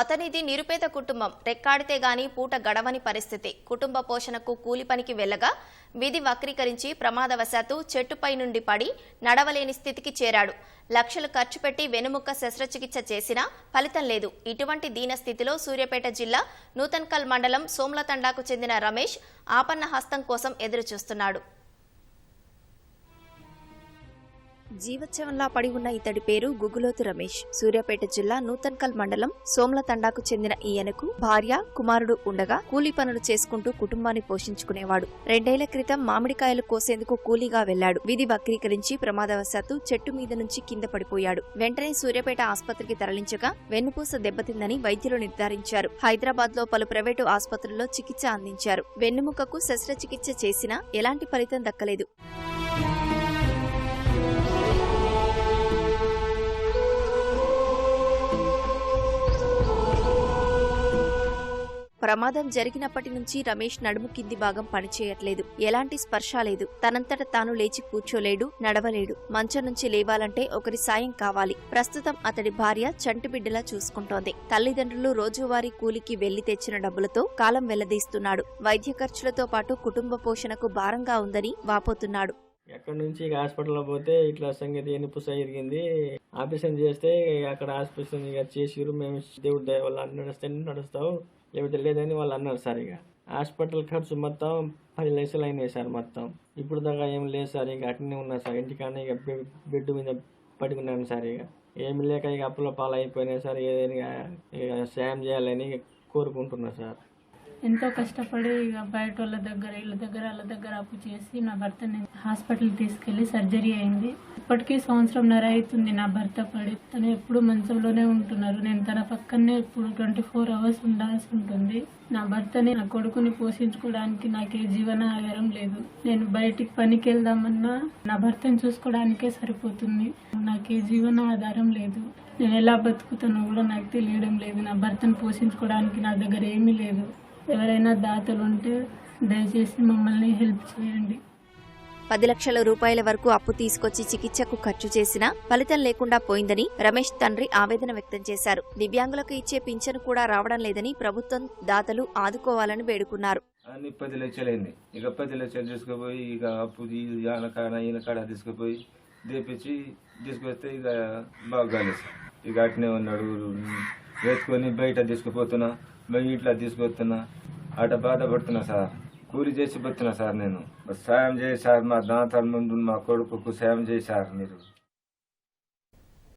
అతనిది నిరుపేద కుటుంబం. రెక్కాడితే గాని పూట గడవని పరిస్థితి. కుటుంబ పోషణకు కూలి పనికి వెళ్ళగా విధి వక్రీకరించి ప్రమాదవశాత్తు చెట్టుపై నుండి పడి నడవలేని స్థితికి చేరాడు. లక్షలు ఖర్చు పెట్టి వెనుముక్క శస్త్రచికిత్స చేసినా ఫలితం లేదు. ఇటువంటి దీన స్థితిలో సూర్యాపేట జిల్లా నూతన్కల్ మండలం సోమ్లతండాకు చెందిన రమేష్ ఆపన్న హస్తం కోసం ఎదురుచూస్తున్నాడు. జీవోత్సవంలా పడి ఉన్న ఇతడి పేరు గుగులోతు రమేష్. సూర్యాపేట జిల్లా నూతన్కల్ మండలం సోమ్ల తండాకు చెందిన ఈయనకు భార్య కుమారుడు ఉండగా కూలీ పనులు చేసుకుంటూ కుటుంబాన్ని పోషించుకునేవాడు. రెండేళ్ళ క్రితం మామిడికాయలు కోసేందుకు కూలీగా వెళ్ళాడు విధి వక్రీకరించి ప్రమాదవశాత్తు చెట్టు మీద నుంచి కింద పడిపోయాడు. వెంటనే సూర్యాపేట ఆసుపత్రికి తరలించగా వెన్నుపూస దెబ్బతిందని వైద్యులు నిర్ధారించారు. హైదరాబాద్లో పలు ప్రైవేటు ఆసుపత్రుల్లో చికిత్స అందించారు. వెన్నుముకకు శస్త్రచికిత్స చేసినా ఎలాంటి ఫలితం దక్కలేదు. ప్రమాదం జరిగినప్పటి నుంచి రమేష్ నడుము కింది భాగం పనిచేయట్లేదు. ఎలాంటి స్పర్శ లేదు. తనంతట తాను లేచి కూర్చోలేడు నడవలేడు. మంచం నుంచి లేవాలంటే ఒకరి సాయం కావాలి. ప్రస్తుతం అతడి భార్య చంటి బిడ్డలా చూసుకుంటోంది. తల్లిదండ్రులు రోజువారీ కూలికి వెళ్ళి తెచ్చిన డబ్బులతో కాలం వెళ్ళదీస్తున్నాడు వైద్య ఖర్చులతో పాటు కుటుంబ పోషణకు భారంగా ఉందని వాపోతున్నాడు. ఎక్కడి నుంచి ఇక హాస్పిటల్లో పోతే ఇట్లా సంగతి ఎన్నిపుస జరిగింది ఆపరేషన్ చేస్తే అక్కడ ఆపరేషన్ ఇక చేసిరు మేము దేవుడి వాళ్ళు అన్ని నడిస్తే నడుస్తావు. లేకపోతే లేదని వాళ్ళు అన్నారు సార్ ఇక. హాస్పిటల్ ఖర్చు మొత్తం పది లక్షలు అయినాయి సార్ మొత్తం. ఇప్పుడు దాకా ఏం లేదు సార్. ఇక అట్నే ఉన్నా సార్. ఇంటికానే ఇక బెడ్ మీద పడుకున్నాను సార్ ఇక. ఏమి లేక ఇక అప్పుల పాలు అయిపోయినాయి సార్. ఏదైనా ఇక సాయం చేయాలని కోరుకుంటున్నా సార్. ఎంతో కష్టపడి ఇక బయట వాళ్ళ దగ్గర వీళ్ళ దగ్గర వాళ్ళ దగ్గర అప్పు చేసి నా భర్తని హాస్పిటల్ తీసుకెళ్ళి సర్జరీ అయింది. ఇప్పటికీ సంవత్సరంన్నర అవుతుంది నా భర్త పడి. తను ఎప్పుడు మంచంలోనే ఉంటున్నారు. నేను తన పక్కనే ఇప్పుడు ట్వంటీ ఫోర్ అవర్స్ ఉండాల్సి ఉంటుంది. నా భర్తని నా కొడుకుని పోషించుకోవడానికి నాకు ఏ జీవన ఆధారం లేదు. నేను బయటికి పనికి వెళ్దామన్నా నా భర్తను చూసుకోవడానికే సరిపోతుంది. నాకు ఏ జీవన ఆధారం లేదు. నేను ఎలా బతుకుతానో కూడా నాకు తెలియడం లేదు. నా భర్తను పోషించుకోవడానికి నా దగ్గర ఏమీ లేదు. ఎవరైనా దాతలు ఉంటే దయచేసి మమ్మల్ని హెల్ప్ చేయండి. పది లక్షల రూపాయల వరకు అప్పు తీసుకొచ్చి చికిత్సకు ఖర్చు చేసినా ఫలితం లేకుండా పోయిందని రమేష్ తండ్రి ఆవేదన వ్యక్తం చేశారు. దివ్యాంగులకు ఇచ్చే పింఛను కూడా రావడం లేదని ప్రభుత్వం దాతలు ఆదుకోవాలని వేడుకున్నారు. అన్ని పది లక్షలైంది. ఇక పది లక్షలు తీసుకుపోయి ఇక అప్పు తీసుకుపోయి దేపించి తీసుకొస్తే ఇక బాగా. ఇక అట్నే ఉన్నాడు వేసుకొని బయట తీసుకుపోతున్నా. మేము ఇట్లా తీసుకొస్తున్నా. అట బాధపడుతున్నా సార్. కూలి చేసి పోతున్నా సార్ నేను. సాయం చేయి సార్ మా దాంతాల ముందు మా కొడుకుకు సాయం చేయి సార్ మీరు.